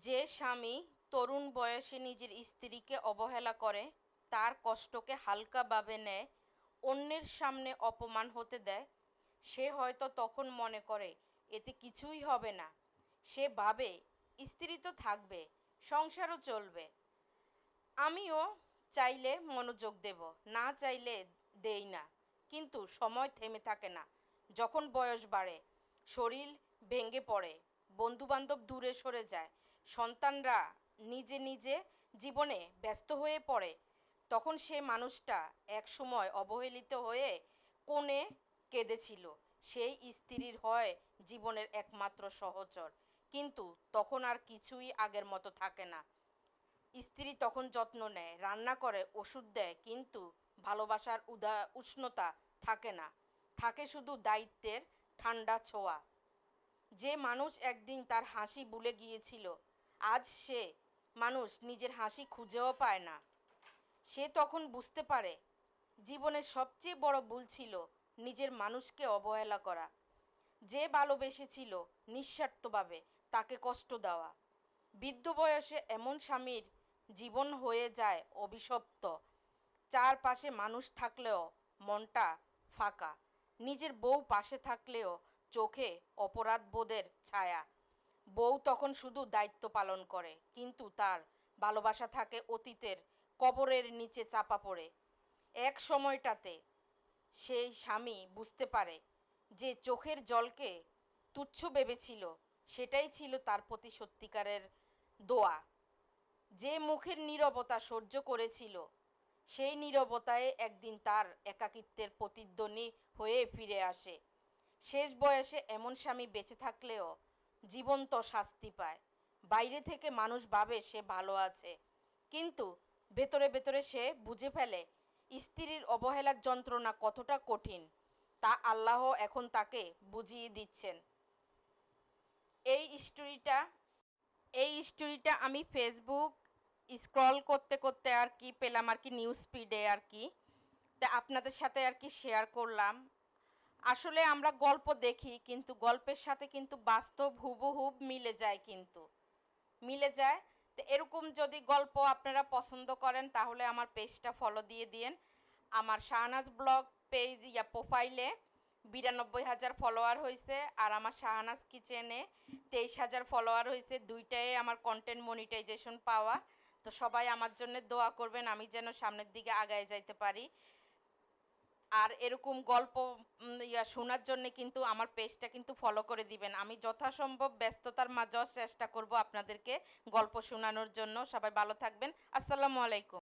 যে স্বামী তরুণ বয়সে নিজের স্ত্রীকে অবহেলা করে, তার কষ্টকে হালকাভাবে নেয়, অন্যের সামনে অপমান হতে দেয়, সে হয়তো তখন মনে করে, এতে কিছুই হবে না। সে ভাবে, স্ত্রী তো থাকবে, সংসারও চলবে। আমিও চাইলে মনোযোগ দেব, না চাইলে দেই না। কিন্তু সময় থেমে থাকে না। যখন বয়স বাড়ে, শরীর ভেঙে পড়ে, বন্ধুবান্ধব দূরে সরে যায় সন্তানরা নিজে নিজে জীবনে ব্যস্ত হয়ে পড়ে, তখন সে মানুষটা এক সময় অবহেলিত হয়ে কোণে কেঁদেছিল। সেই স্ত্রীর হয় জীবনের একমাত্র সহচর। কিন্তু তখন আর কিছুই আগের মতো থাকে না। স্ত্রী তখন যত্ন নেয়, রান্না করে, ওষুধ দেয়, কিন্তু ভালোবাসার উদা, উষ্ণতা থাকে না। থাকে শুধু দায়িত্বের ঠান্ডা ছোঁয়া। যে মানুষ একদিন তার হাসি ভুলে গিয়েছিল আজ সে মানুষ নিজের হাসি খুঁজেও পায় না। সে তখন বুঝতে পারে, জীবনের সবচেয়ে বড় ভুল ছিল নিজের মানুষকে অবহেলা করা। যে ভালোবেসেছিল নিঃস্বার্থভাবে তাকে কষ্ট দেওয়া। বৃদ্ধ বয়সে এমন স্বামীর জীবন হয়ে যায় অভিশপ্ত। চারপাশে মানুষ থাকলেও মনটা ফাঁকা। নিজের বউ পাশে থাকলেও চোখে অপরাধ বোধের ছায়া। বউ তখন শুধু দায়িত্ব পালন করে, কিন্তু তার ভালোবাসা থাকে অতীতের কবরের নিচে চাপা পড়ে। এক সময়টাতে সেই স্বামী বুঝতে পারে যে চোখের জলকে তুচ্ছ ভেবেছিল, সেটাই ছিল তার প্রতি সত্যিকারের দোয়া। যে মুখের নীরবতা সহ্য করেছিল, সেই নীরবতায় একদিন তার একাকিত্বের প্রতিধ্বনি হয়ে ফিরে আসে। শেষ বয়সে এমন স্বামী বেঁচে থাকলেও জীবন্ত শাস্তি পায়। বাইরে থেকে মানুষ ভাবে সে ভালো আছে। কিন্তু ভেতরে ভেতরে সে বুঝে ফেলে, স্ত্রীর অবহেলার যন্ত্রণা কতটা কঠিন, তা আল্লাহ এখন তাকে বুঝিয়ে দিচ্ছেন। এই স্টোরিটা এই স্টোরিটা আমি ফেসবুক স্ক্রল করতে করতে আর কি পেলাম আর কি নিউজ ফিডে আর কি। তা আপনাদের সাথে আর কি শেয়ার করলাম। আসলে আমরা গল্প দেখি, কিন্তু গল্পের সাথে কিন্তু বাস্তব হুবহুব মিলে যায় কিন্তু। মিলে যায়। তো এরকম যদি গল্প আপনারা পছন্দ করেন, তাহলে আমার পেজটা ফলো দিয়ে দিন আমার শাহনাজ ব্লগ পেজ ইয়া প্রোফাইলে বিরানব্বই হাজার ফলোয়ার হয়েছে আর আমার শাহনাজ কিচেনে তেইশ হাজার ফলোয়ার হয়েছে দুইটাই আমার কন্টেন্ট মনিটাইজেশন পাওয়া। তো সবাই আমার জন্য দোয়া করবেন, আমি যেন সামনের দিকে আগায় যাইতে পারি। আর এরকম গল্প ইয়া শোনার জন্য কিন্তু আমার পেজটা কিন্তু ফলো করে দিবেন। আমি যথাসম্ভব ব্যস্ততার মাঝেও চেষ্টা করব আপনাদেরকে গল্প শোনানোর জন্য। সবাই ভালো থাকবেন। আসসালামু আলাইকুম।